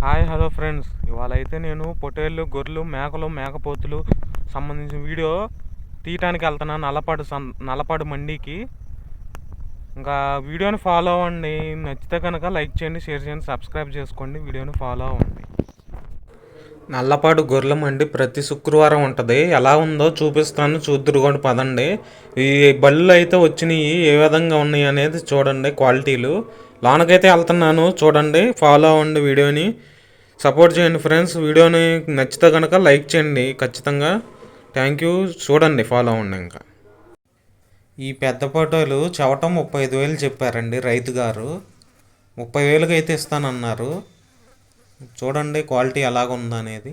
Hi hello friends. ఇవాళ అయితే నేను పొట్టేళ్ళు గొర్రెలు మేకలు మేకపోతులు సంబంధించిన వీడియో తీయటానికి వెళ్తున్నాను నల్లపాడు సం నల్లపాడు మండీకి. ఇంకా వీడియోని ఫాలో అవ్వండి. నచ్చితే కనుక లైక్ చేయండి షేర్ చేయండి సబ్స్క్రైబ్ చేసుకోండి. వీడియోని ఫాలో అవ్వండి. నల్లపాడు గొర్రెల మండి ప్రతి శుక్రవారం ఉంటుంది. ఎలా ఉందో చూపిస్తాను. చూద్దురుకోండి పదండి. ఈ బళ్ళు అయితే వచ్చినాయి. ఏ విధంగా ఉన్నాయి అనేది చూడండి క్వాలిటీలు. లోనకైతే వెళ్తున్నాను చూడండి ఫాలో అవ్వండి వీడియోని. సపోర్ట్ చేయండి ఫ్రెండ్స్ వీడియోని నచ్చితే కనుక లైక్ చేయండి ఖచ్చితంగా. థ్యాంక్ యూ చూడండి ఫాలో అవ్వండి ఇంకా. ఈ పెద్ద ఫోటోలు చవటం ముప్పై ఐదు వేలు చెప్పారండి రైతు గారు. ముప్పై వేలకు అయితే ఇస్తానన్నారు. చూడండి క్వాలిటీ ఎలాగ ఉందనేది.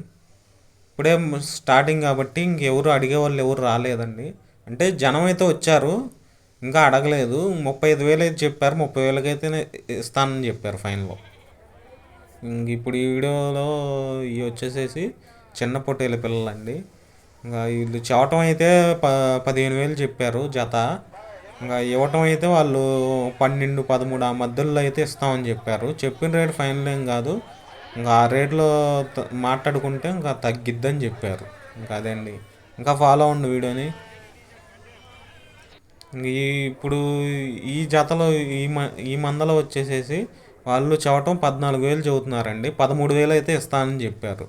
ఇప్పుడే స్టార్టింగ్ కాబట్టి ఇంకెవరు అడిగే వాళ్ళు ఎవరు రాలేదండి. అంటే జనం అయితే వచ్చారు. ఇంకా అడగలేదు. ముప్పై ఐదు వేలు అయితే చెప్పారు. ముప్పై వేలకి అయితే ఇస్తానని చెప్పారు ఫైన్లో ఇంక ఇప్పుడు ఈ వీడియోలో ఇవి వచ్చేసేసి చిన్న పొట్టేల పిల్లలండి. ఇంకా వీళ్ళు చెప్పటం అయితే ప పదిహేను వేలు చెప్పారు జత. ఇంకా ఇవ్వటం అయితే వాళ్ళు పన్నెండు పదమూడు ఆ మధ్యలో అయితే ఇస్తామని చెప్పారు. చెప్పిన రేట్ ఫైనల్ ఏం కాదు. ఇంకా ఆ రేట్లో మాట్లాడుకుంటే ఇంకా తగ్గిద్దని చెప్పారు. ఇంకా అదే అండి ఇంకా ఫాలో అవ్వండి వీడియోని. ఈ ఇప్పుడు ఈ జతలో ఈ మ ఈ మందలో వచ్చేసేసి వాళ్ళు చెప్పటం పద్నాలుగు వేలు చెబుతున్నారండి పదమూడు వేలు అయితే ఇస్తానని చెప్పారు.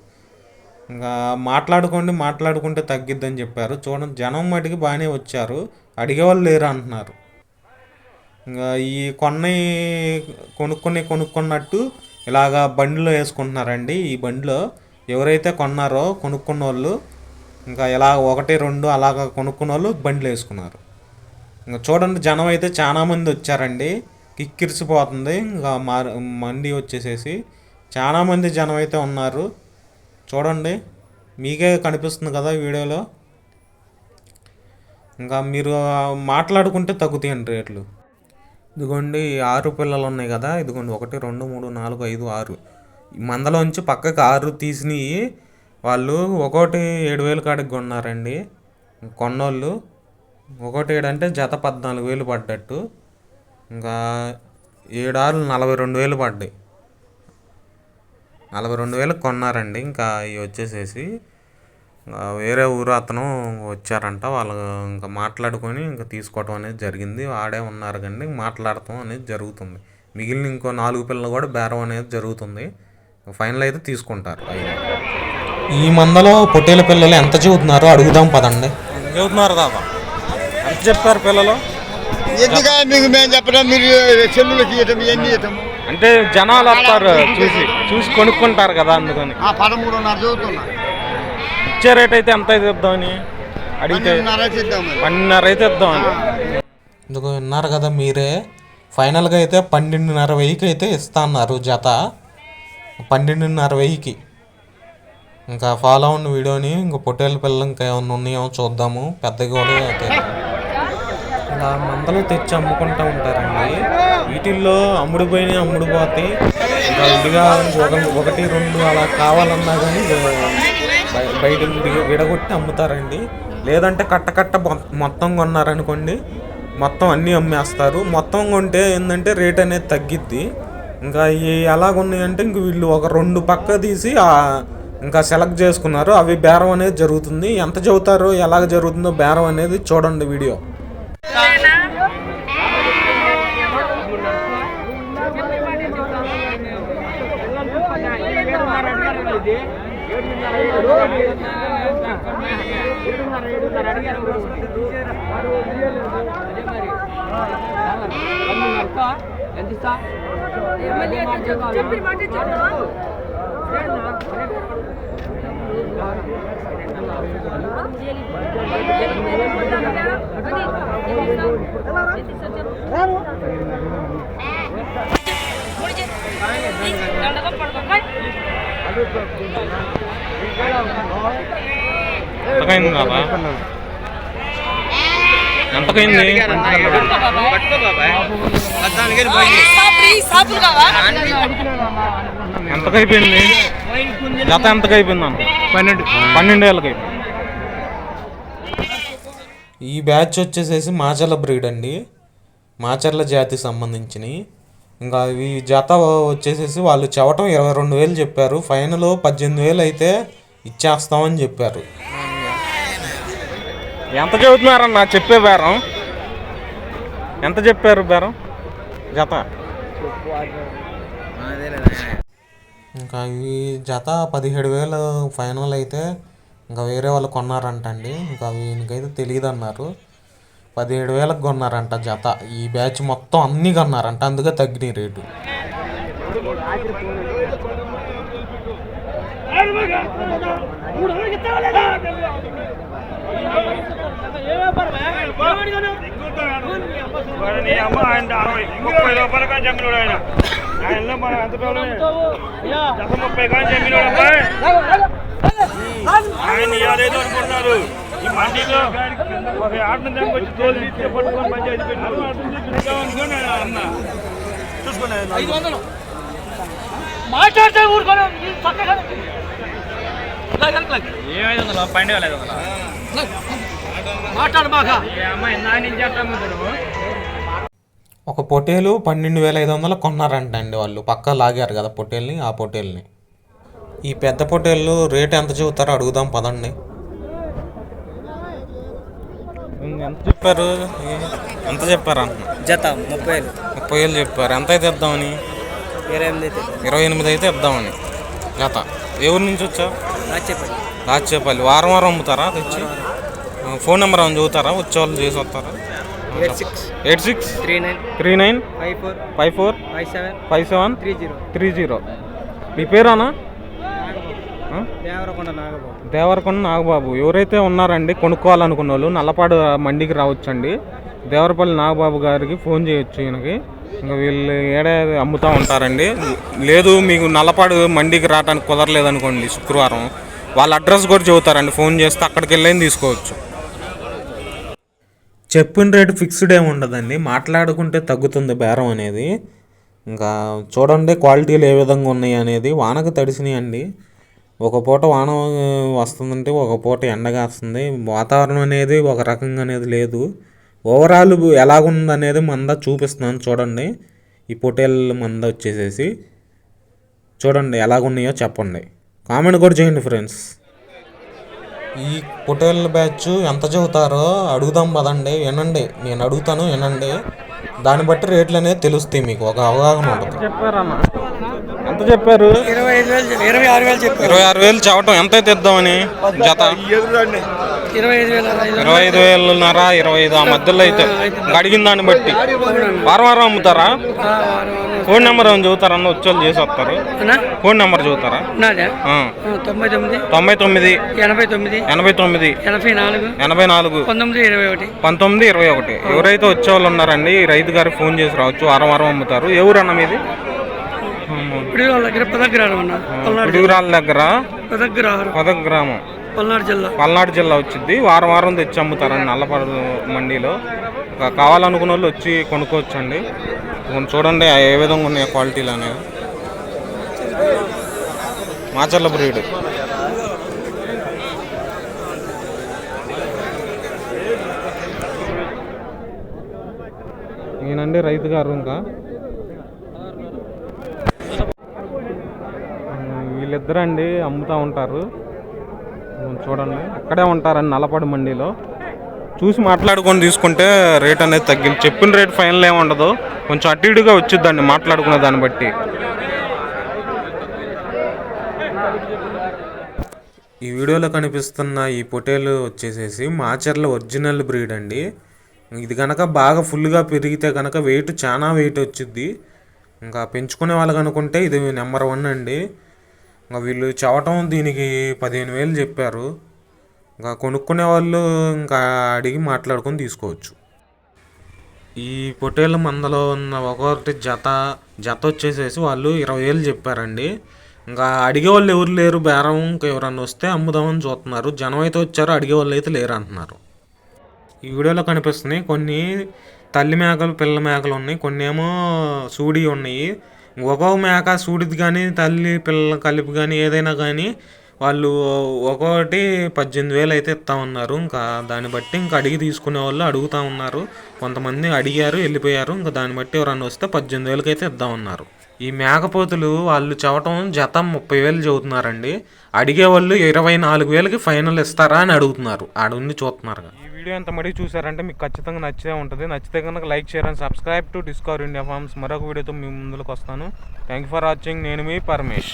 ఇంకా మాట్లాడుకోండి మాట్లాడుకుంటే తగ్గిద్దని చెప్పారు. చూడండి జనం మటుకి బాగానే వచ్చారు. అడిగేవాళ్ళు లేరు అంటున్నారు. ఇంకా ఈ కొన్నయ్య కొనుక్కొని కొనుక్కున్నట్టు ఇలాగా బండిలో వేసుకుంటున్నారండి. ఈ బండిలో ఎవరైతే కొన్నారో కొనుక్కున్న వాళ్ళు ఇంకా ఇలా ఒకటి రెండు అలాగా కొనుక్కున్న వాళ్ళు బండిలో వేసుకున్నారు. ఇంకా చూడండి జనం అయితే చాలా మంది వచ్చారండి. కిక్కిరిసిపోతుంది ఇంకా మా మండి వచ్చేసేసి చాలా మంది జనం అయితే ఉన్నారు. చూడండి. మీకే కనిపిస్తుంది కదా వీడియోలో. ఇంకా మీరు మాట్లాడుకుంటే తగ్గుతాయండి రేట్లు. ఇదిగోండి ఆరు పిల్లలు ఉన్నాయి కదా. ఇదిగోండి ఒకటి రెండు మూడు నాలుగు ఐదు ఆరు. మందలోంచి పక్కకి ఆరు తీసినవి వాళ్ళు ఒకటి ఏడు వేలు కాడికి కొన్నారండి. కొన్నోళ్ళు. ఒకటి ఏడు అంటే జత పద్నాలుగు వేలు పడ్డట్టు. ఇంకా ఏడారు నలభై రెండు వేలు పడ్డాయి. నలభై రెండు వేలకు కొన్నారండి. ఇంకా ఇవి వచ్చేసేసి ఇంకా వేరే ఊరు అతను వచ్చారంట. వాళ్ళు ఇంకా మాట్లాడుకొని ఇంకా తీసుకోవటం అనేది జరిగింది. ఆడే ఉన్నారు కానీ మాట్లాడటం అనేది జరుగుతుంది. మిగిలిన ఇంకో నాలుగు పిల్లలు కూడా బేరం అనేది జరుగుతుంది. ఫైనల్ అయితే తీసుకుంటారు. ఈ మందలో పొట్టేల పిల్లలు ఎంత చెబుతున్నారో అడుగుదాం పదండి. చెబుతున్నారు దాకా ఎంత చెప్పారు పిల్లలు? ఎందుక మీకు మేము చెప్పడం మీరు సెల్లులకి ఇవ్వటం ఇవన్నీ ఇవ్వటం అంటే జనాలు వస్తారు చూసి చూసి కొనుక్కుంటారు కదా అందుకని. ఆ పదమూడున్నర చదువుతున్నా. ఇచ్చే రేట్ అయితే ఎంత అయితే ఇద్దామని అడిగితే పన్నెండున్నర అయితే ఇద్దామని ఇందుకు విన్నారు కదా మీరే? ఫైనల్గా అయితే పన్నెండున్నర వెయ్యికి అయితే ఇస్తా అన్నారు జత. పన్నెండున్నర వెయ్యికి. ఇంకా ఫాలో ఉన్న వీడియోని ఇంకా పొట్టేల పిల్లలు ఇంకా ఏమైనా ఉన్నాయో చూద్దాము. పెద్దగా కూడా అయితే. మందలు తెచ్చి అమ్ముకుంటూ ఉంటారండి. వీటిల్లో అమ్ముడు పోయినాయి అమ్ముడు ఇంకా ఒక ఒకటి రెండు అలా కావాలన్నా కానీ బయట విడగొట్టి అమ్ముతారండి. లేదంటే కట్ట కట్ట మొత్తం కొన్నారనుకోండి మొత్తం అన్నీ అమ్మేస్తారు. మొత్తం కొంటే ఏంటంటే రేట్ అనేది తగ్గిద్ది. ఇంకా ఎలాగున్నాయంటే ఇంక వీళ్ళు ఒక రెండు పక్క తీసి ఇంకా సెలెక్ట్ చేసుకున్నారు. అవి బేరం అనేది జరుగుతుంది. ఎంత చెబుతారో ఎలాగ జరుగుతుందో బేరం అనేది చూడండి వీడియో. ఎంత చెప్పిన మాట చెప్పు ఎంతకైంది బాబా. ఎంతకైంది సాపులు ఎంతకైపోయింది జత ఎంతకైపోయింది అన్న? పన్నెండు. పన్నెండు వేలకి ఈ బ్యాచ్ వచ్చేసేసి మాచర్ల బ్రీడ్ అండి. మాచర్ల జాతికి సంబంధించినవి ఇంకా ఈ జత వచ్చేసేసి వాళ్ళు చెప్పటం ఇరవై రెండు వేలు చెప్పారు. ఫైనల్ పద్దెనిమిది వేలు అయితే ఇచ్చేస్తామని చెప్పారు. ఎంత చెబుతున్నారన్న చెప్పే బేరం. ఎంత చెప్పారు బేరం? జత? ఇంకా ఈ జత పదిహేడు వేలు ఫైనల్ అయితే ఇంకా వేరే వాళ్ళు కొన్నారంట అండి ఇంకా వీనికైతే తెలియదు అన్నారు పదిహేడు వేలకు కొన్నారంట జత. ఈ బ్యాచ్ మొత్తం అన్నీ కొన్నారంట. అందుకే తగ్గినాయి రేటు. ముప్పై రూపాయలు కానీ చమ్మినోడు ఆయన. ఆయనలో మనం ఎంత టోలమే జత ముప్పై కానీ చమ్మినోడు అబ్బాయి. ఆయన ఇవ్వలేదు అనుకుంటున్నారు. ఈ మండీలో ఒక ఆటను దానికి తోలు ఇచ్చే పట్టుకొని పంచాయతీ అనుకోండి ఆయన అన్న. మాట్లాడితే ఊరుకోను. ఏమైంది ఐదు వందలు? మాట్లాడు బాగా. అమ్మాయి నా నుంచి చేస్తాము ఒక పొటేలు పన్నెండు వేల ఐదు వందలు కొన్నారంట అండి వాళ్ళు. పక్క లాగారు కదా పొటేల్ని ఆ పొటేల్ని. ఈ పెద్ద పొటేళ్ళు రేట్ ఎంత చెబుతారో అడుగుదాం పదండి. ఎంత చెప్పారు? ఎంత చెప్పారు అంటున్నా? జత ముప్పై వేలు. ముప్పై వేలు చెప్పారు. ఎంత అయితే ఇద్దామని? ఇరవై ఎనిమిది అయితే. ఇరవై ఎనిమిది అయితే ఇద్దామని. జత. ఏ ఊరు నుంచి వచ్చావు? చెప్పండి రాచేపల్లి వారం వారం అమ్ముతారా తెచ్చి? ఫోన్ నెంబర్ ఏమైనా చదువుతారా వచ్చేవాళ్ళు చేసి వస్తారా? Eight six eight six three nine three nine five four five four five seven five seven three zero three zero మీ పేరానా? దేవరకొండ నాగబాబు. దేవరకొండ నాగబాబు. ఎవరైతే ఉన్నారండి కొనుక్కోవాలనుకున్న వాళ్ళు నల్లపాడు మండికి రావచ్చండి. దేవరపల్లి నాగబాబు గారికి ఫోన్ చేయొచ్చు ఈయనకి. ఇంకా వీళ్ళు ఏడాది అమ్ముతూ ఉంటారండి. లేదు మీకు నల్లపాడు మండికి రావడానికి కుదరలేదు అనుకోండి శుక్రవారం. వాళ్ళ అడ్రస్ కూడా చెబుతారండి. ఫోన్ చేస్తే అక్కడికి వెళ్ళని తీసుకోవచ్చు. చెప్పిన రేటు ఫిక్స్డ్ ఏమి ఉండదండి. మాట్లాడుకుంటే తగ్గుతుంది బేరం అనేది. ఇంకా చూడండి క్వాలిటీలు ఏ విధంగా ఉన్నాయి అనేది. వానకు తడిసినాయండి. ఒక పూట వాన వస్తుందంటే ఒక పూట ఎండగా వస్తుంది వాతావరణం అనేది ఒక రకంగా అనేది లేదు. ఓవరాల్ ఎలాగుందనేది మంద చూపిస్తున్నాను చూడండి. ఈ పొటేల్ మంద వచ్చేసేసి. చూడండి ఎలాగున్నాయో చెప్పండి. కామెంట్ కూడా చేయండి ఫ్రెండ్స్. ఈ పొటేల్ బ్యాచ్ ఎంత చెబుతారో అడుగుదాం పదండి వినండి. నేను అడుగుతాను వినండి. దాన్ని బట్టి రేట్లు అనేది తెలుస్తాయి మీకు ఒక అవగాహన ఉంటుంది. చెప్పారన్న ఎంత చెప్పారు? ఇరవై ఆరు వేలు చెప్పారు. ఇరవై ఆరు వేలు చెప్పటం ఎంత అయితే ఇద్దామని? జత? ఇరవై ఐదు వేలున్నర ఇరవై ఐదు ఆ మధ్యలో అయితే అడిగిన దాన్ని బట్టి. వారం వారం అమ్ముతారా? ఫోన్ నెంబర్ ఏమైనా చదువుతారన్న వచ్చేవాళ్ళు చేసి వస్తారు. ఫోన్ నెంబర్ చదువుతారా. తొంభై తొమ్మిది తొంభై తొమ్మిది ఎనభై తొమ్మిది ఎనభై తొమ్మిది ఎనభై నాలుగు ఎనభై నాలుగు పంతొమ్మిది ఇరవై ఒకటి. పంతొమ్మిది ఇరవై ఒకటి. ఎవరైతే వచ్చేవాళ్ళు ఉన్నారండి రైతు గారికి ఫోన్ చేసి రావచ్చు. వారం వారం అమ్ముతారు. అన్న మీది? దగ్గర అన్న పల్నాడు పిడుగురాల దగ్గర? పదగ్రహారం పదక గ్రామం పల్నాడు జిల్లా. పల్నాడు జిల్లా వచ్చింది. వారం వారం తెచ్చి అమ్ముతారండి నల్లపడు మండీలో. కావాలనుకున్న వాళ్ళు వచ్చి కొనుక్కోవచ్చు అండి కొంచెం చూడండి ఏ విధంగా ఉన్నాయి క్వాలిటీలు అనేవి. మాచర్ల బ్రీడ్. ఏనండి రైతు గారు ఇంకా. వీళ్ళిద్దరండి అమ్ముతూ ఉంటారు. చూడండి. అక్కడే ఉంటారండి నల్లపాడు మండీలో. చూసి మాట్లాడుకొని తీసుకుంటే రేట్ అనేది తగ్గింది. చెప్పిన రేట్ ఫైనల్ ఏమి ఉండదు. కొంచెం అటు ఇటుగా వచ్చిద్దండి మాట్లాడుకునే దాన్ని బట్టి. ఈ వీడియోలో కనిపిస్తున్న ఈ పొటేలు వచ్చేసేసి మాచర్ల ఒరిజినల్ బ్రీడ్ అండి. ఇది కనుక బాగా ఫుల్గా పెరిగితే కనుక వెయిట్ చాలా వెయిట్ వచ్చింది ఇంకా పెంచుకునే వాళ్ళకి అనుకుంటే ఇది నెంబర్ వన్ అండి. ఇంకా వీళ్ళు చవటం దీనికి పదిహేను వేలు చెప్పారు. ఇంకా కొనుక్కునే వాళ్ళు ఇంకా అడిగి మాట్లాడుకొని తీసుకోవచ్చు. ఈ పొట్టేళ్ళ మందలో ఉన్న ఒక్కొక్కటి జత జత వచ్చేసేసి వాళ్ళు ఇరవై వేలు చెప్పారండి. ఇంకా అడిగే వాళ్ళు ఎవరు లేరు బేరం ఇంకా ఎవరన్నా వస్తే అమ్ముదామని చూస్తున్నారు. జనం అయితే వచ్చారు అడిగే వాళ్ళు అయితే లేరు అంటున్నారు. ఈ వీడియోలో కనిపిస్తున్నాయి కొన్ని తల్లి మేకలు పిల్ల మేకలు ఉన్నాయి. కొన్ని ఏమో సూడి ఉన్నాయి. ఒక్కో మేక సూడిది కానీ తల్లి పిల్ల కలిపి కానీ ఏదైనా కానీ వాళ్ళు ఒక్కొక్కటి పద్దెనిమిది వేలు అయితే ఇస్తా ఉన్నారు. ఇంకా దాన్ని బట్టి ఇంకా అడిగి తీసుకునే వాళ్ళు అడుగుతా ఉన్నారు. కొంతమంది అడిగారు వెళ్ళిపోయారు. ఇంకా దాన్ని బట్టి ఎవరన్నా వస్తే పద్దెనిమిది వేలకి అయితే ఇద్దాం ఉన్నారు ఈ మేకపోతులు వాళ్ళు చవటం జతం ముప్పై వేలు చదువుతున్నారండి. అడిగే వాళ్ళు ఇరవై నాలుగు వేలకి ఫైనల్ ఇస్తారా అని అడుగుతున్నారు. ఆడుండి చూస్తున్నారు వీడియో ఎంత మడి చూసారంటే మీకు ఖచ్చితంగా నచ్చే ఉంటుంది. నచ్చితే కనుక like share and subscribe to discover India farms. మరొక వీడియోతో మీ ముందుకు వస్తాను. థ్యాంక్ యూ ఫర్ వాచింగ్ నేను మీ పరమేష్.